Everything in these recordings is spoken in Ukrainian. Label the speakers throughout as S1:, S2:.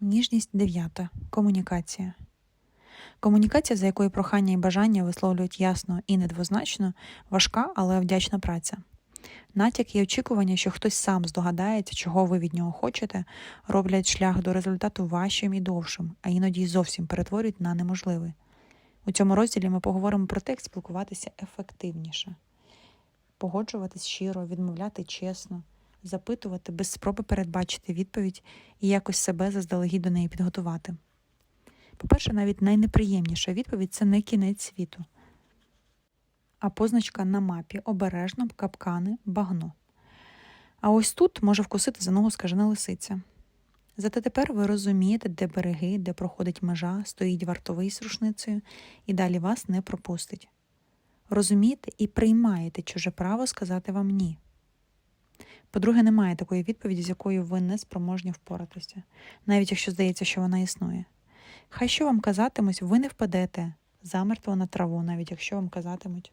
S1: Ніжність дев'ята. Комунікація. Комунікація, за якою прохання і бажання висловлюють ясно і недвозначно, важка, але вдячна праця. Натяк і очікування, що хтось сам здогадається, чого ви від нього хочете, роблять шлях до результату важчим і довшим, а іноді й зовсім перетворюють на неможливий. У цьому розділі ми поговоримо про те, як спілкуватися ефективніше, погоджуватись щиро, відмовляти чесно, запитувати без спроби передбачити відповідь і якось себе заздалегідь до неї підготувати. По-перше, навіть найнеприємніша відповідь це не кінець світу, а позначка на мапі обережно капкани, багно. А ось тут може вкусити за ногу скажена лисиця. Зате тепер ви розумієте, де береги, де проходить межа, стоїть вартовий з рушницею і далі вас не пропустить. Розумієте і приймаєте чуже право сказати вам ні. По-друге, немає такої відповіді, з якою ви не спроможні впоратися, навіть якщо здається, що вона існує. Хай що вам казатимуть, ви не впадете замертво на траву, навіть якщо вам казатимуть.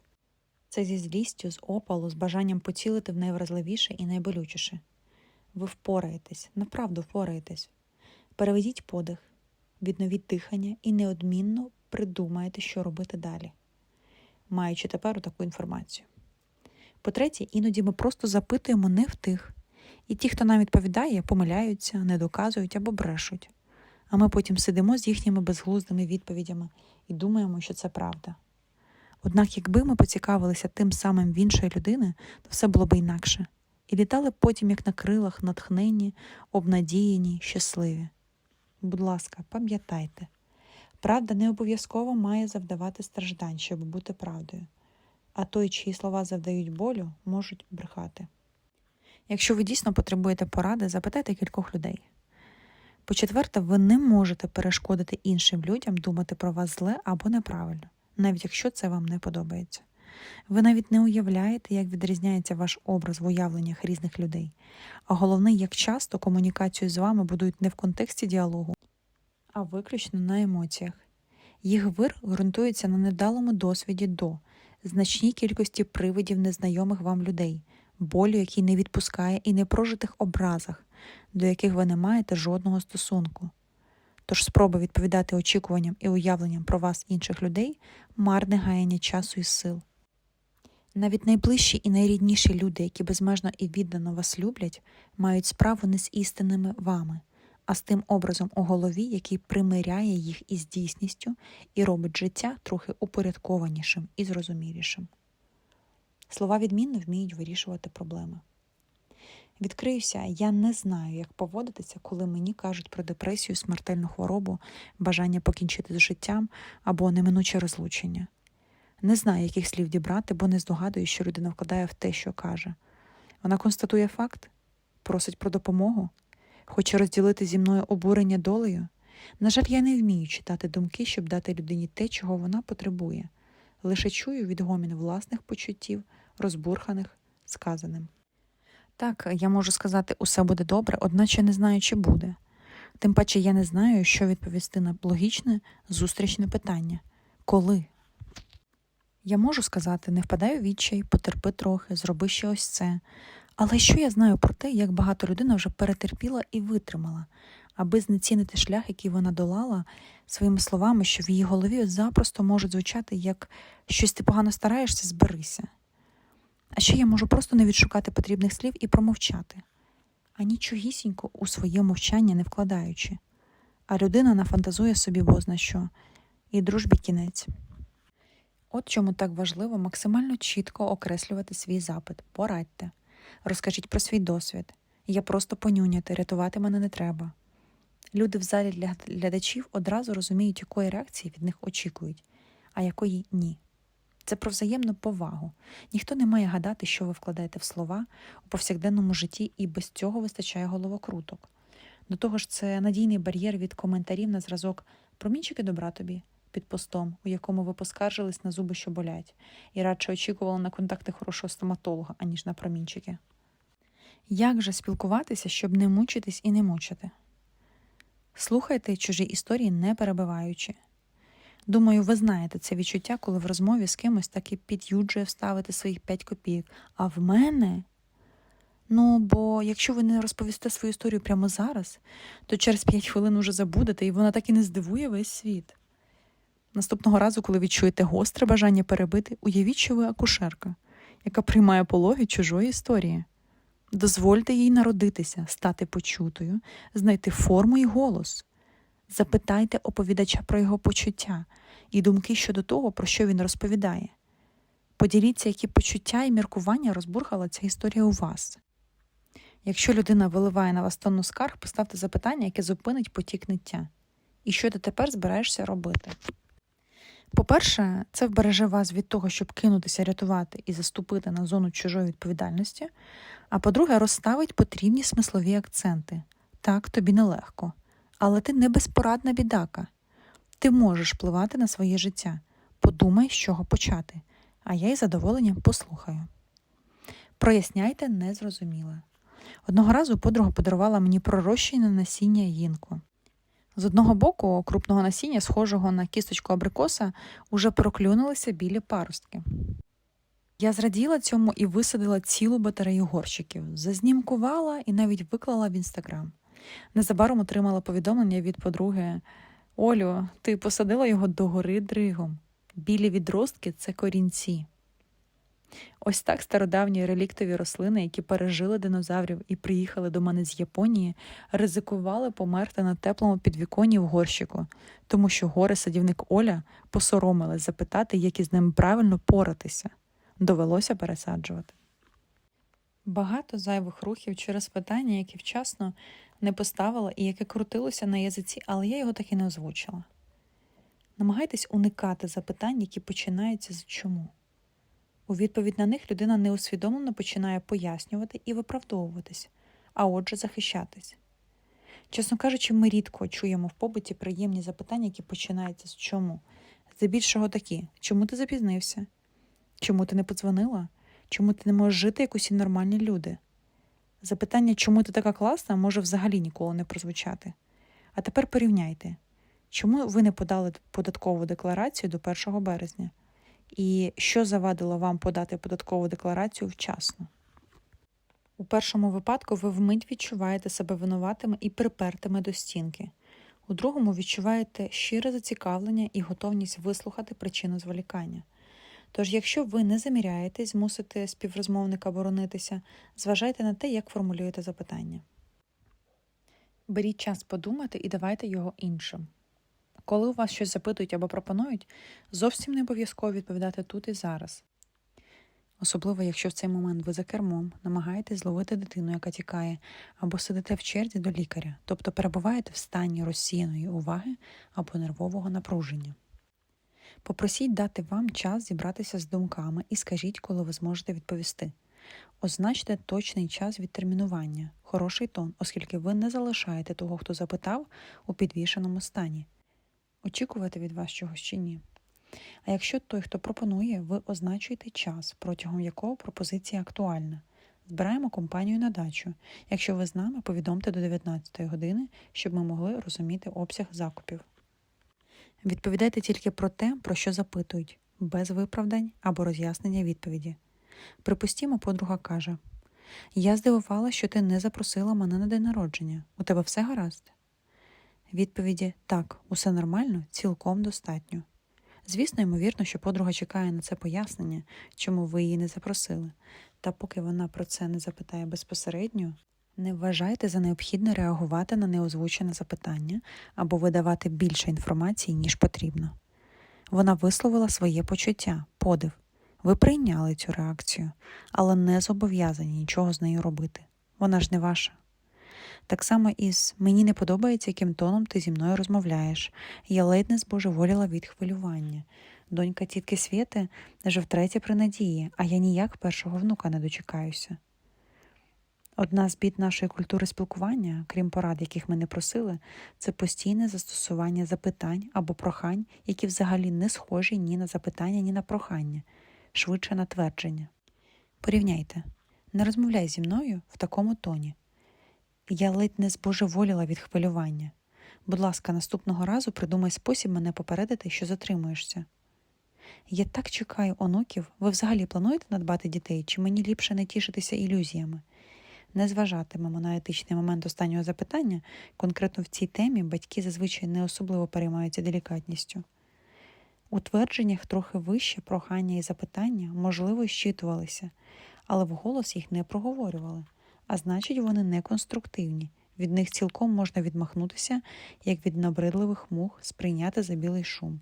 S1: Це зі злістю, з опалу, з бажанням поцілити в найвразливіше і найболючіше. Ви впораєтесь, направду впораєтесь. Переведіть подих, відновіть дихання і неодмінно придумайте, що робити далі, маючи тепер таку інформацію. По-третє, іноді ми просто запитуємо не в тих, і ті, хто нам відповідає, помиляються, не доказують або брешуть. А ми потім сидимо з їхніми безглуздими відповідями і думаємо, що це правда. Однак, якби ми поцікавилися тим самим в іншої людини, то все було б інакше, і літали потім, як на крилах, натхненні, обнадіяні, щасливі. Будь ласка, пам'ятайте, правда не обов'язково має завдавати страждань, щоб бути правдою, а той, чиї слова завдають болю, можуть брехати. Якщо ви дійсно потребуєте поради, запитайте кількох людей. По-четверте, ви не можете перешкодити іншим людям думати про вас зле або неправильно, навіть якщо це вам не подобається. Ви навіть не уявляєте, як відрізняється ваш образ в уявленнях різних людей. А головне, як часто комунікацію з вами будують не в контексті діалогу, а виключно на емоціях. Їх вир ґрунтується на недалому досвіді до значній кількості привидів незнайомих вам людей, болю, який не відпускає, і непрожитих образах, до яких ви не маєте жодного стосунку. Тож спроба відповідати очікуванням і уявленням про вас інших людей марне гаяння часу і сил. Навіть найближчі і найрідніші люди, які безмежно і віддано вас люблять, мають справу не з істинними вами, а з тим образом у голові, який примиряє їх із дійсністю і робить життя трохи упорядкованішим і зрозумілішим. Слова відмінно вміють вирішувати проблеми. Відкриюся, я не знаю, як поводитися, коли мені кажуть про депресію, смертельну хворобу, бажання покінчити з життям або неминуче розлучення. Не знаю, яких слів дібрати, бо не здогадую, що людина вкладає в те, що каже. Вона констатує факт, просить про допомогу, хоче розділити зі мною обурення долею. На жаль, я не вмію читати думки, щоб дати людині те, чого вона потребує. Лише чую відгомін власних почуттів, розбурханих, сказаним. Так, я можу сказати, усе буде добре, одначе не знаю, чи буде. Тим паче я не знаю, що відповісти на логічне зустрічне питання коли. Я можу сказати, не впадай у відчай, потерпи трохи, зроби ще ось це. Але що я знаю про те, як багато людина вже перетерпіла і витримала, аби знецінити шлях, який вона долала, своїми словами, що в її голові запросто можуть звучати як щось ти погано стараєшся, зберися. А ще я можу просто не відшукати потрібних слів і промовчати, а нічогісінько у своє мовчання не вкладаючи. А людина нафантазує собі бозна що, і дружбі кінець. От чому так важливо максимально чітко окреслювати свій запит. Порадьте, розкажіть про свій досвід. Я просто понюняти, рятувати мене не треба. Люди в залі для глядачів одразу розуміють, якої реакції від них очікують, а якої ні. Це про взаємну повагу. Ніхто не має гадати, що ви вкладаєте в слова у повсякденному житті, і без цього вистачає головокруток. До того ж, це надійний бар'єр від коментарів на зразок промінчики добра тобі під постом, у якому ви поскаржились на зуби, що болять, і радше очікували на контакти хорошого стоматолога, аніж на промінчики. Як же спілкуватися, щоб не мучитись і не мучити? Слухайте чужі історії, не перебиваючи. Думаю, ви знаєте це відчуття, коли в розмові з кимось таки під'юджує вставити своїх 5 копійок. А в мене Ну, бо якщо ви не розповісте свою історію прямо зараз, то через 5 хвилин уже забудете, і вона так і не здивує весь світ. Наступного разу, коли відчуєте гостре бажання перебити, уявіть, що ви акушерка, яка приймає пологи чужої історії. Дозвольте їй народитися, стати почутою, знайти форму і голос. Запитайте оповідача про його почуття і думки щодо того, про що він розповідає. Поділіться, які почуття і міркування розбурхала ця історія у вас. Якщо людина виливає на вас тонну скарг, поставте запитання, яке зупинить потік ниття. І що ти тепер збираєшся робити? По-перше, це вбереже вас від того, щоб кинутися рятувати і заступити на зону чужої відповідальності. А по-друге, розставить потрібні смислові акценти. Так, тобі нелегко. Але ти не безпорадна бідака. Ти можеш впливати на своє життя. Подумай, з чого почати, а я із задоволенням послухаю. Проясняйте незрозуміле. Одного разу подруга подарувала мені пророщене насіння гінку. З одного боку крупного насіння, схожого на кісточку абрикоса, уже проклюнулися білі паростки. Я зраділа цьому і висадила цілу батарею горщиків, зазнімкувала і навіть виклала в інстаграм. Незабаром отримала повідомлення від подруги Олю, ти посадила його догори дригом. Білі відростки це корінці. Ось так стародавні реліктові рослини, які пережили динозаврів і приїхали до мене з Японії, ризикували померти на теплому підвіконні в горщику, тому що горе садівник Оля посоромилась запитати, як із ним правильно поратися. Довелося пересаджувати. Багато зайвих рухів через питання, які вчасно не поставила і яке крутилося на язиці, але я його так і не озвучила. Намагайтесь уникати запитань, які починаються з чому. У відповідь на них людина неусвідомлено починає пояснювати і виправдовуватись, а отже, захищатись. Чесно кажучи, ми рідко чуємо в побуті приємні запитання, які починаються з чому. Здебільшого такі: чому ти запізнився? Чому ти не подзвонила? Чому ти не можеш жити, як усі нормальні люди? Запитання, чому ти така класна, може взагалі ніколи не прозвучати. А тепер порівняйте, чому ви не подали податкову декларацію до 1 березня? І що завадило вам подати податкову декларацію вчасно? У першому випадку ви вмить відчуваєте себе винуватими і припертими до стінки. У другому відчуваєте щире зацікавлення і готовність вислухати причину зволікання. Тож, якщо ви не заміряєтесь змусити співрозмовника боронитися, зважайте на те, як формулюєте запитання. Беріть час подумати і давайте його іншим. Коли у вас щось запитують або пропонують, зовсім не обов'язково відповідати тут і зараз. Особливо, якщо в цей момент ви за кермом намагаєтесь зловити дитину, яка тікає, або сидите в черзі до лікаря, тобто перебуваєте в стані розсіяної уваги або нервового напруження. Попросіть дати вам час зібратися з думками і скажіть, коли ви зможете відповісти. Означте точний час відтермінування, хороший тон, оскільки ви не залишаєте того, хто запитав, у підвішеному стані. Очікувати від вас чогось чи ні. А якщо той, хто пропонує, ви означуєте час, протягом якого пропозиція актуальна. Збираємо компанію на дачу. Якщо ви з нами, повідомте до 19 години, щоб ми могли розуміти обсяг закупів. Відповідайте тільки про те, про що запитують, без виправдань або роз'яснення відповіді. Припустімо, подруга каже: Я здивувала, що ти не запросила мене на день народження. У тебе все гаразд? Відповіді так, усе нормально, цілком достатньо. Звісно, ймовірно, що подруга чекає на це пояснення, чому ви її не запросили, та поки вона про це не запитає безпосередньо, не вважайте за необхідне реагувати на неозвучене запитання або видавати більше інформації, ніж потрібно. Вона висловила своє почуття, подив. Ви прийняли цю реакцію, але не зобов'язані нічого з нею робити. Вона ж не ваша. Так само із мені не подобається, яким тоном ти зі мною розмовляєш. Я ледь не збожеволіла від хвилювання. Донька тітки Свєти вже втретє при надії, а я ніяк першого внука не дочекаюся. Одна з бід нашої культури спілкування, крім порад, яких ми не просили, це постійне застосування запитань або прохань, які взагалі не схожі ні на запитання, ні на прохання, швидше на твердження. Порівняйте, не розмовляй зі мною в такому тоні. Я ледь не збожеволіла від хвилювання. Будь ласка, наступного разу придумай спосіб мене попередити, що затримуєшся. Я так чекаю онуків. Ви взагалі плануєте надбати дітей, чи мені ліпше не тішитися ілюзіями? Не зважатимемо на етичний момент останнього запитання. Конкретно в цій темі батьки зазвичай не особливо переймаються делікатністю. У твердженнях трохи вище прохання і запитання, можливо, щитувалися, але вголос їх не проговорювали, а значить, вони не конструктивні. Від них цілком можна відмахнутися, як від набридливих мух, сприйняти за білий шум.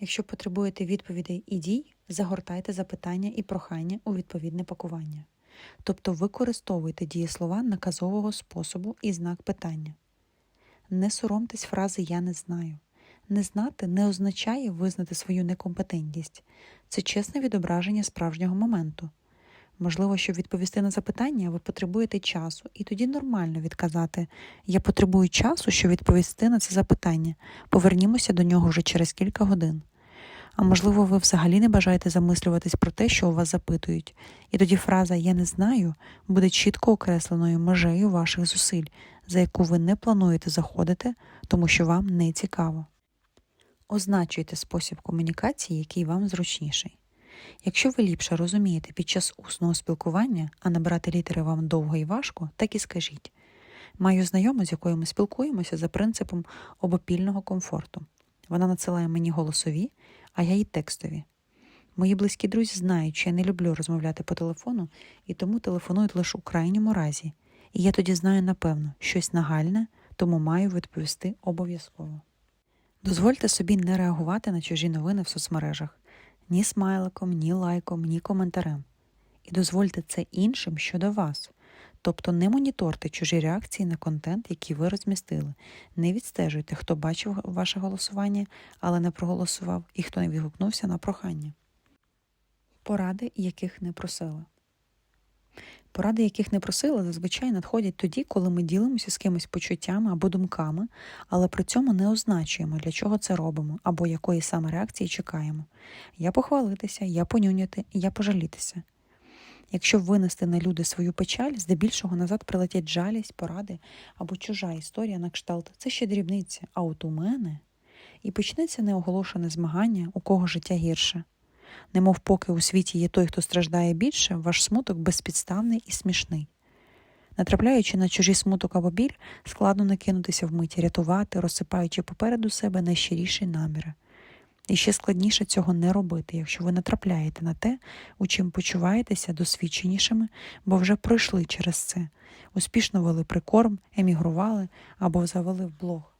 S1: Якщо потребуєте відповідей і дій, загортайте запитання і прохання у відповідне пакування. Тобто використовуйте дієслова наказового способу і знак питання. Не соромтесь фрази Я не знаю. Не знати не означає визнати свою некомпетентність. Це чесне відображення справжнього моменту. Можливо, щоб відповісти на запитання, ви потребуєте часу, і тоді нормально відказати Я потребую часу, щоб відповісти на це запитання. Повернімося до нього вже через кілька годин. А можливо, ви взагалі не бажаєте замислюватись про те, що у вас запитують, і тоді фраза Я не знаю буде чітко окресленою межею ваших зусиль, за яку ви не плануєте заходити, тому що вам не цікаво. Означуйте спосіб комунікації, який вам зручніший. Якщо ви ліпше розумієте під час усного спілкування, а набирати літери вам довго і важко, так і скажіть. Маю знайому, з якою ми спілкуємося за принципом обопільного комфорту. Вона надсилає мені голосові, а я їй текстові. Мої близькі друзі знають, що я не люблю розмовляти по телефону і тому телефонують лише у крайньому разі. І я тоді знаю напевно щось нагальне, тому маю відповісти обов'язково. Дозвольте собі не реагувати на чужі новини в соцмережах ні смайликом, ні лайком, ні коментарем. І дозвольте це іншим щодо вас. Тобто не моніторте чужі реакції на контент, який ви розмістили. Не відстежуйте, хто бачив ваше голосування, але не проголосував, і хто не відгукнувся на прохання. Поради, яких не просили. Поради, яких не просили, зазвичай надходять тоді, коли ми ділимося з кимось почуттями або думками, але при цьому не означуємо, для чого це робимо, або якої саме реакції чекаємо. Я похвалитися, я понюняти, я пожалітися. Якщо винести на люди свою печаль, здебільшого назад прилетять жалість, поради або чужа історія на кшталт. Це ще дрібниця, а от у мене і почнеться неоголошене змагання, у кого життя гірше. Немов поки у світі є той, хто страждає більше, ваш смуток безпідставний і смішний. Натрапляючи на чужий смуток або біль, складно накинутися вмиті, рятувати, розсипаючи попереду себе найщиріші наміри. І ще складніше цього не робити, якщо ви натрапляєте на те, у чим почуваєтеся досвідченішими, бо вже пройшли через це, успішно вели прикорм, емігрували або завели в блог.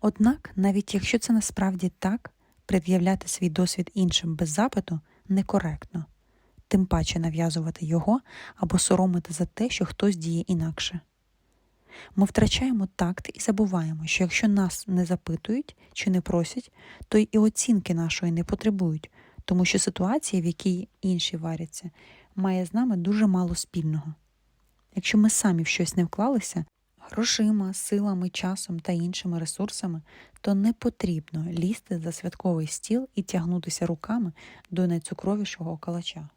S1: Однак, навіть якщо це насправді так, пред'являти свій досвід іншим без запиту некоректно, тим паче нав'язувати його або соромити за те, що хтось діє інакше. Ми втрачаємо такт і забуваємо, що якщо нас не запитують чи не просять, то і оцінки нашої не потребують, тому що ситуація, в якій інші варяться, має з нами дуже мало спільного. Якщо ми самі в щось не вклалися грошима, силами, часом та іншими ресурсами, то не потрібно лізти за святковий стіл і тягнутися руками до найцукровішого калача.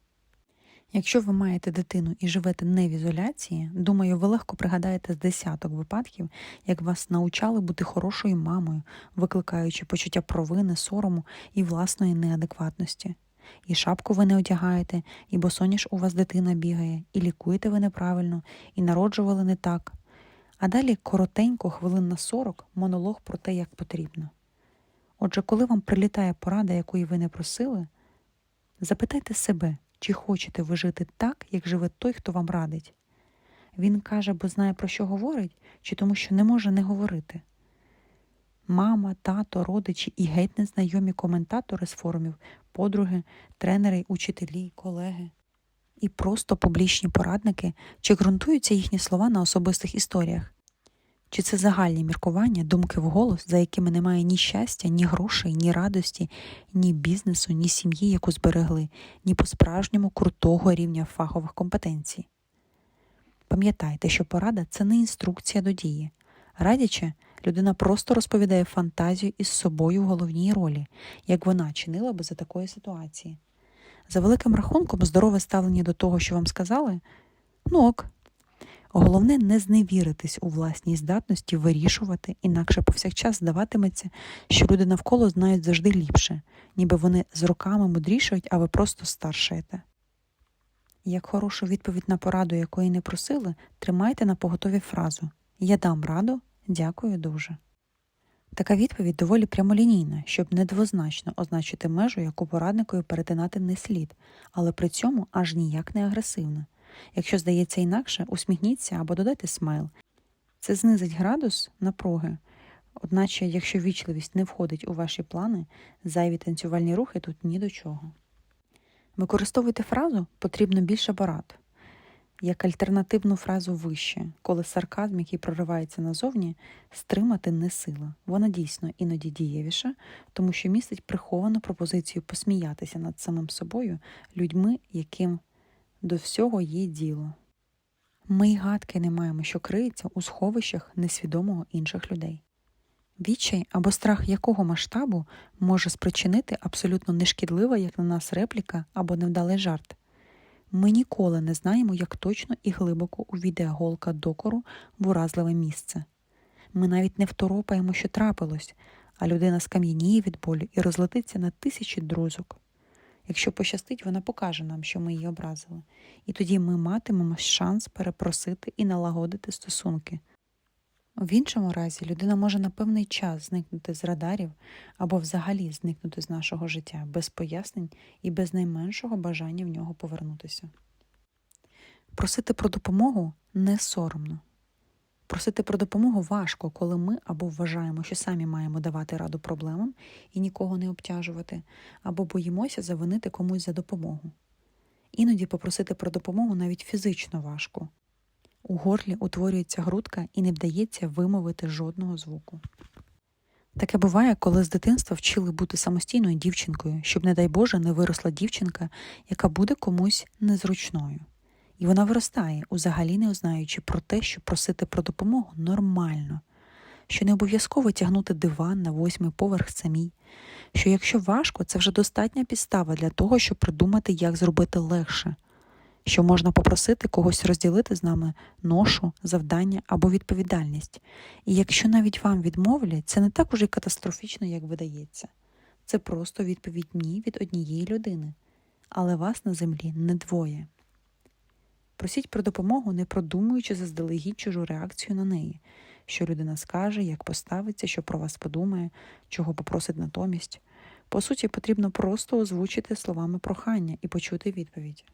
S1: Якщо ви маєте дитину і живете не в ізоляції, думаю, ви легко пригадаєте з десяток випадків, як вас навчали бути хорошою мамою, викликаючи почуття провини, сорому і власної неадекватності. І шапку ви не одягаєте, і босоніж у вас дитина бігає, і лікуєте ви неправильно, і народжували не так. А далі коротенько, хвилин на 40, монолог про те, як потрібно. Отже, коли вам прилітає порада, якої ви не просили, запитайте себе, чи хочете ви жити так, як живе той, хто вам радить. Він каже, бо знає, про що говорить, чи тому, що не може не говорити. Мама, тато, родичі і геть незнайомі коментатори з форумів, подруги, тренери, учителі, колеги. І просто публічні порадники, чи ґрунтуються їхні слова на особистих історіях, чи це загальні міркування, думки вголос, за якими немає ні щастя, ні грошей, ні радості, ні бізнесу, ні сім'ї, яку зберегли, ні по-справжньому крутого рівня фахових компетенцій. Пам'ятайте, що порада це не інструкція до дії. Радячи, людина просто розповідає фантазію із собою в головній ролі, як вона чинила би за такої ситуації. За великим рахунком, здорове ставлення до того, що вам сказали, ну ок. Головне не зневіритись у власній здатності вирішувати, інакше повсякчас здаватиметься, що люди навколо знають завжди ліпше, ніби вони з роками мудрішають, а ви просто старшаєте. Як хорошу відповідь на пораду, якої не просили, тримайте на поготові фразу Я дам раду, дякую дуже. Така відповідь доволі прямолінійна, щоб недвозначно означити межу, яку порадникові перетинати не слід, але при цьому аж ніяк не агресивна. Якщо здається інакше, усміхніться або додайте смайл. Це знизить градус напруги. Одначе, якщо вічливість не входить у ваші плани, зайві танцювальні рухи тут ні до чого. Використовуйте фразу потрібно більше порад як альтернативну фразу вище, коли сарказм, який проривається назовні, стримати не сила. Вона дійсно іноді дієвіша, тому що містить приховану пропозицію посміятися над самим собою, людьми, яким до всього є діло. Ми й гадки не маємо, що криється у сховищах несвідомого інших людей. Відчай або страх якого масштабу може спричинити абсолютно нешкідлива, як на нас, репліка або невдалий жарт. Ми ніколи не знаємо, як точно і глибоко увійде голка докору в уразливе місце. Ми навіть не второпаємо, що трапилось, а людина скам'яніє від болю і розлетиться на тисячі друзок. Якщо пощастить, вона покаже нам, що ми її образили, і тоді ми матимемо шанс перепросити і налагодити стосунки. В іншому разі людина може на певний час зникнути з радарів або взагалі зникнути з нашого життя без пояснень і без найменшого бажання в нього повернутися. Просити про допомогу не соромно. Просити про допомогу важко, коли ми або вважаємо, що самі маємо давати раду проблемам і нікого не обтяжувати, або боїмося завинити комусь за допомогу. Іноді попросити про допомогу навіть фізично важко. У горлі утворюється грудка і не вдається вимовити жодного звуку. Таке буває, коли з дитинства вчили бути самостійною дівчинкою, щоб, не дай Боже, не виросла дівчинка, яка буде комусь незручною. І вона виростає, взагалі не знаючи про те, що просити про допомогу нормально, що не обов'язково тягнути диван на восьмий поверх самій, що якщо важко, це вже достатня підстава для того, щоб придумати, як зробити легше що можна попросити когось розділити з нами ношу, завдання або відповідальність. І якщо навіть вам відмовлять, це не так уже катастрофічно, як видається. Це просто відповідь ні від однієї людини, але вас на землі не двоє. Просіть про допомогу, не продумуючи заздалегідь чужу реакцію на неї, що людина скаже, як поставиться, що про вас подумає, чого попросить натомість. По суті, потрібно просто озвучити словами прохання і почути відповідь.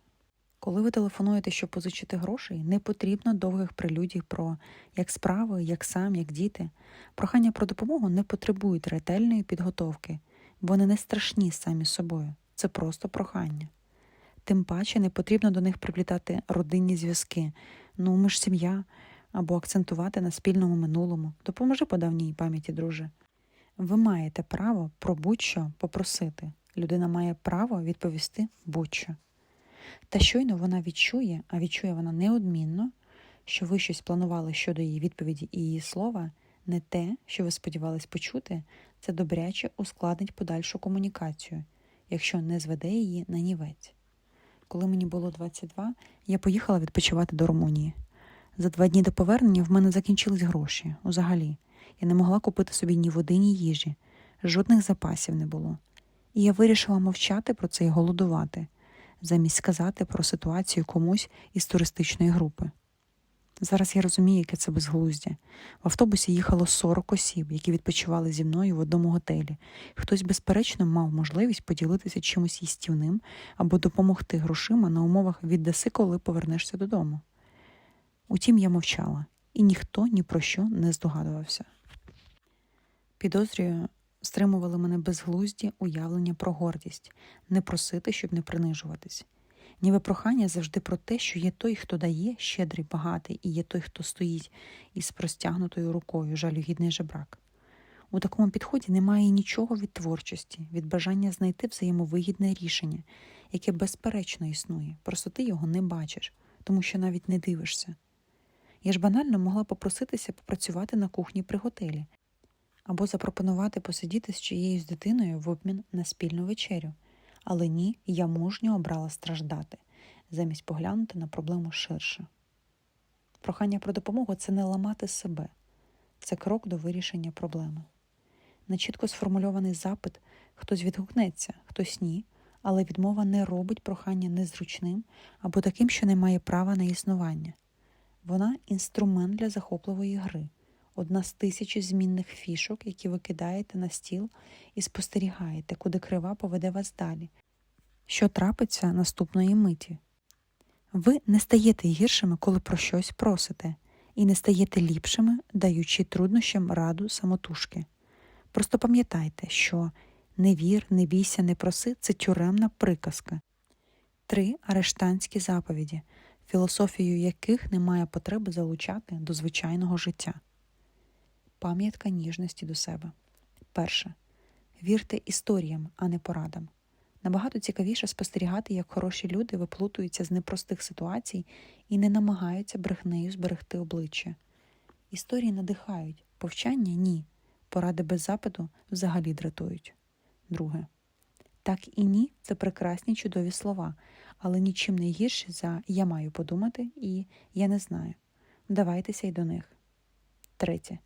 S1: Коли ви телефонуєте, щоб позичити грошей, не потрібно довгих прелюдій про як справи, як сам, як діти. Прохання про допомогу не потребують ретельної підготовки, вони не страшні самі собою, це просто прохання. Тим паче не потрібно до них приплітати родинні зв'язки, ну ми ж сім'я, або акцентувати на спільному минулому. Допоможи по давній пам'яті, друже. Ви маєте право про будь-що попросити. Людина має право відповісти будь-що. Та щойно вона відчує, а відчує вона неодмінно, що ви щось планували щодо її відповіді і її слова, не те, що ви сподівались почути, це добряче ускладнить подальшу комунікацію, якщо не зведе її на нівець. Коли мені було 22, я поїхала відпочивати до Румунії. За два дні до повернення в мене закінчились гроші взагалі. Я не могла купити собі ні води, ні їжі, жодних запасів не було. І я вирішила мовчати про це і голодувати замість сказати про ситуацію комусь із туристичної групи. Зараз я розумію, яке це безглуздя. В автобусі їхало 40 осіб, які відпочивали зі мною в одному готелі. Хтось, безперечно, мав можливість поділитися чимось їстівним або допомогти грошима на умовах віддаси, коли повернешся додому. Утім, я мовчала, і ніхто ні про що не здогадувався. Підозрюю, стримували мене безглузді уявлення про гордість, не просити, щоб не принижуватись. Ніби прохання завжди про те, що є той, хто дає, щедрий, багатий, і є той, хто стоїть із простягнутою рукою, жалюгідний жебрак. У такому підході немає нічого від творчості, від бажання знайти взаємовигідне рішення, яке безперечно існує, просто ти його не бачиш, тому що навіть не дивишся. Я ж банально могла попроситися попрацювати на кухні при готелі, або запропонувати посидіти з чиєюсь дитиною в обмін на спільну вечерю. Але ні, я мужньо обрала страждати, замість поглянути на проблему ширше. Прохання про допомогу це не ламати себе, це крок до вирішення проблеми. На чітко сформульований запит хтось відгукнеться, хтось ні, але відмова не робить прохання незручним або таким, що не має права на існування. Вона інструмент для захопливої гри, одна з тисячі змінних фішок, які ви кидаєте на стіл і спостерігаєте, куди крива поведе вас далі. Що трапиться наступної миті? Ви не стаєте гіршими, коли про щось просите, і не стаєте ліпшими, даючи труднощам раду самотужки. Просто пам'ятайте, що не вір, не бійся, не проси це тюремна приказка. Три арештанські заповіді, філософію яких немає потреби залучати до звичайного життя. Пам'ятка ніжності до себе. Перше. Вірте історіям, а не порадам. Набагато цікавіше спостерігати, як хороші люди виплутуються з непростих ситуацій і не намагаються брехнею зберегти обличчя. Історії надихають, повчання ні. Поради без запиту взагалі дратують. Друге. Так і ні це прекрасні чудові слова, але нічим не гірші за я маю подумати і я не знаю. Вдавайтеся й до них. Третє.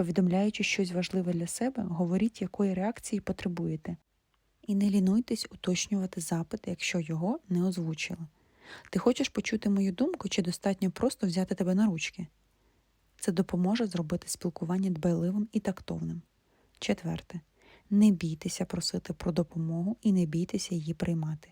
S1: Повідомляючи щось важливе для себе, говоріть, якої реакції потребуєте. І не лінуйтесь уточнювати запит, якщо його не озвучили. Ти хочеш почути мою думку, чи достатньо просто взяти тебе на ручки? Це допоможе зробити спілкування дбайливим і тактовним. Четверте. Не бійтеся просити про допомогу і не бійтеся її приймати.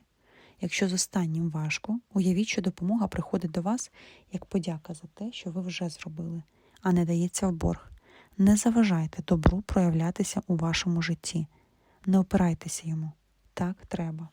S1: Якщо з останнім важко, уявіть, що допомога приходить до вас як подяка за те, що ви вже зробили, а не дається в борг. Не заважайте добру проявлятися у вашому житті. Не опирайтеся йому. Так треба.